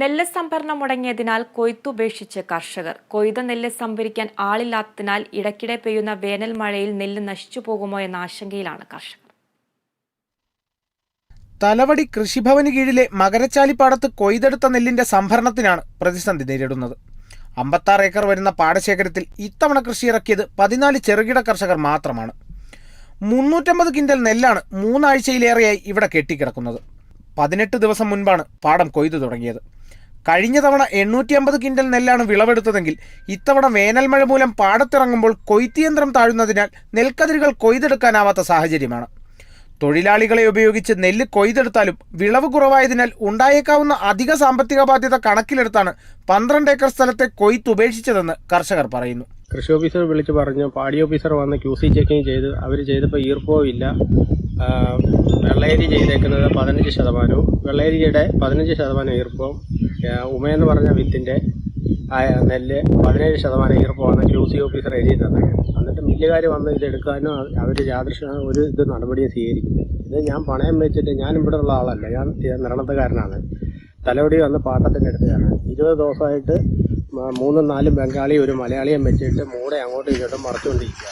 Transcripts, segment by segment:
നെല്ല് സംഭരണം മുടങ്ങിയതിനാൽ കൊയ്ത്തുപേക്ഷിച്ച് കർഷകർ. കൊയ്ത നെല്ല് സംഭരിക്കാൻ ആളില്ലാത്തതിനാൽ ഇടയ്ക്കിടെ പെയ്യുന്ന വേനൽ മഴയിൽ നെല്ല് നശിച്ചു പോകുമോ എന്ന ആശങ്കയിലാണ് കർഷകർ. തലവടി കൃഷിഭവന് കീഴിലെ മകരച്ചാലിപ്പാടത്ത് കൊയ്തെടുത്ത നെല്ലിന്റെ സംഭരണത്തിനാണ് പ്രതിസന്ധി നേരിടുന്നത്. അമ്പത്താറ് ഏക്കർ വരുന്ന പാടശേഖരത്തിൽ ഇത്തവണ കൃഷി ഇറക്കിയത് പതിനാല് ചെറുകിട കർഷകർ മാത്രമാണ്. മുന്നൂറ്റമ്പത് കിൻഡൽ നെല്ലാണ് മൂന്നാഴ്ചയിലേറെയായി ഇവിടെ കെട്ടിക്കിടക്കുന്നത്. പതിനെട്ട് ദിവസം മുൻപാണ് പാടം കൊയ്തു തുടങ്ങിയത്. കഴിഞ്ഞ തവണ എണ്ണൂറ്റി അമ്പത് ക്വിന്റൽ നെല്ലാണ് വിളവെടുത്തതെങ്കിൽ ഇത്തവണ വേനൽ മഴ മൂലം പാടത്തിറങ്ങുമ്പോൾ കൊയ്ത്തിയന്ത്രം താഴുന്നതിനാൽ നെൽക്കതിരുകൾ കൊയ്തെടുക്കാനാവാത്ത സാഹചര്യമാണ്. തൊഴിലാളികളെ ഉപയോഗിച്ച് നെല്ല് കൊയ്തെടുത്താലും വിളവ് കുറവായതിനാൽ ഉണ്ടായേക്കാവുന്ന അധിക സാമ്പത്തിക ബാധ്യത കണക്കിലെടുത്താണ് പന്ത്രണ്ട് ഏക്കർ സ്ഥലത്തെ കൊയ്ത്ത് ഉപേക്ഷിച്ചതെന്ന് കർഷകർ പറയുന്നു. കൃഷി ഓഫീസർ വിളിച്ച് പറഞ്ഞു പാടി ഓഫീസർ വന്ന് ക്യൂ സി ചെക്കിങ് ചെയ്ത് അവർ ചെയ്തപ്പോൾ ഈർപ്പവും ഇല്ല. വെള്ളയരി ചെയ്തേക്കുന്നത് പതിനഞ്ച് ശതമാനവും വെള്ളയരിയുടെ പതിനഞ്ച് ശതമാനം ഈർപ്പവും ഉമയെന്ന് പറഞ്ഞ വിത്തിന്റെ നെല്ല് പതിനേഴ് ശതമാനം ഈർപ്പമാണ് ക്യൂ സി ഓഫീസർ എഴുതി തന്നത്. എന്നിട്ട് മില്ലുകാർ വന്ന് ഇതെടുക്കാനും അവർ യാദൃശ്യ ഒരു ഇത് നടപടിയും സ്വീകരിക്കുന്നത് ഇത് ഞാൻ പണയം വെച്ചിട്ട് ഞാൻ ഇവിടെ ഉള്ള ആളല്ല. ഞാൻ നിരണത്തുകാരനാണ് തലവടി വന്ന് പാട്ടത്തിന്റെ അടുത്താണ് ഇരുപത് ദിവസമായിട്ട് മൂന്നും നാലും ബംഗാളി ഒരു മലയാളിയും വെച്ചിട്ട് മൂടെ അങ്ങോട്ടും ഇങ്ങോട്ടും മറച്ചുകൊണ്ടിരിക്കുക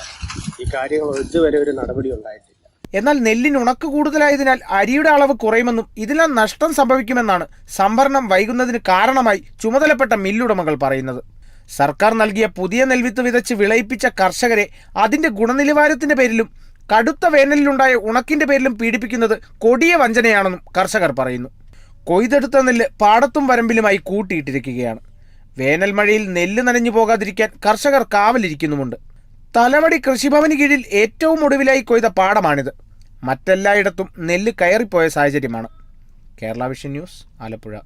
ഈ കാര്യങ്ങൾ ഇതുവരെ ഒരു നടപടി ഉണ്ടായിട്ടില്ല. എന്നാൽ നെല്ലിന് ഉണക്ക് കൂടുതലായതിനാൽ അരിയുടെ അളവ് കുറയുമെന്നും ഇതിനാൽ നഷ്ടം സംഭവിക്കുമെന്നാണ് സംഭരണം വൈകുന്നതിന് കാരണമായി ചുമതലപ്പെട്ട മില്ലുടമകൾ പറയുന്നത്. സർക്കാർ നൽകിയ പുതിയ നെൽവിത്ത് വിതച്ച് വിളയിപ്പിച്ച കർഷകരെ അതിന്റെ ഗുണനിലവാരത്തിന്റെ പേരിലും കടുത്ത വേനലിലുണ്ടായ ഉണക്കിന്റെ പേരിലും പീഡിപ്പിക്കുന്നത് കൊടിയ വഞ്ചനയാണെന്നും കർഷകർ പറയുന്നു. കൊയ്തെടുത്ത നെല്ല് പാടത്തും വരമ്പിലുമായി കൂട്ടിയിട്ടിരിക്കുകയാണ്. വേനൽ മഴയിൽ നെല്ല് നനഞ്ഞു പോകാതിരിക്കാൻ കർഷകർ കാവലിരിക്കുന്നുമുണ്ട്. തലവടി കൃഷിഭവന് കീഴിൽ ഏറ്റവും ഒടുവിലായി കൊയ്ത പാടമാണിത്. മറ്റെല്ലായിടത്തും നെല്ല് കയറിപ്പോയ സാഹചര്യമാണ്. Kerala vision news Alappuzha.